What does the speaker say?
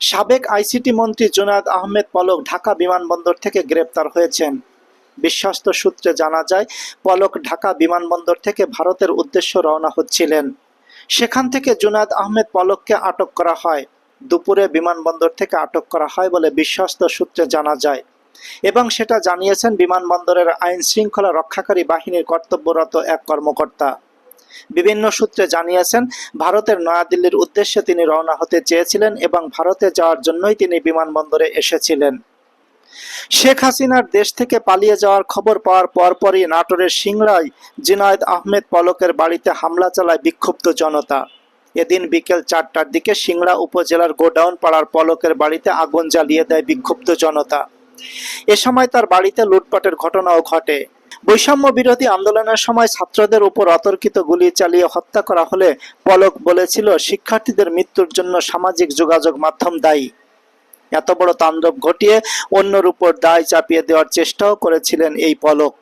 সাবেক আইসিটি মন্ত্রী জুনায়দ আহমেদ পলক ঢাকা বিমানবন্দর থেকে গ্রেপ্তার হয়েছেন। বিশ্বস্ত সূত্রে জানা যায়, পলক ঢাকা বিমানবন্দর থেকে ভারতের উদ্দেশ্য রওনা হচ্ছিলেন। সেখান থেকে জুনায়দ আহমেদ পলককে আটক করা হয়। দুপুরে বিমানবন্দর থেকে আটক করা হয় বলে বিশ্বস্ত সূত্রে জানা যায়। এবং সেটা জানিয়েছেন বিমানবন্দরের আইন শৃঙ্খলা রক্ষাকারী বাহিনীর কর্তব্যরত এক কর্মকর্তা। বিভিন্ন সূত্রে জানিয়েছেন, ভারতের নয়াদিল্লির উদ্দেশ্যে তিনি রওনা হতে চেয়েছিলেন এবং ভারতে যাওয়ার জন্যই তিনি বিমানবন্দরে এসেছিলেন। শেখ হাসিনার দেশ থেকে পালিয়ে যাওয়ার খবর পাওয়ার পরপরই নাটোরের সিংড়ায় জিনায়দ আহমেদ পলকের বাড়িতে হামলা চালায় বিক্ষুব্ধ জনতা। এদিন বিকেল চারটার দিকে সিংড়া উপজেলার গোডাউন পাড়ার পলকের বাড়িতে আগুন জ্বালিয়ে দেয় বিক্ষুব্ধ জনতা। এ সময় তার বাড়িতে লুটপাটের ঘটনাও ঘটে। বৈষম্য বিরোধী আন্দোলনের সময় ছাত্রদের উপর অতর্কিত গুলি চালিয়ে হত্যা করা হলে পলক বলেছিল শিক্ষার্থীদের মৃত্যুর জন্য সামাজিক যোগাযোগ মাধ্যম দায়ী। এত বড় তাণ্ডব ঘটিয়ে অন্যর উপর দায় চাপিয়ে দেওয়ার চেষ্টাও করেছিলেন এই পলক।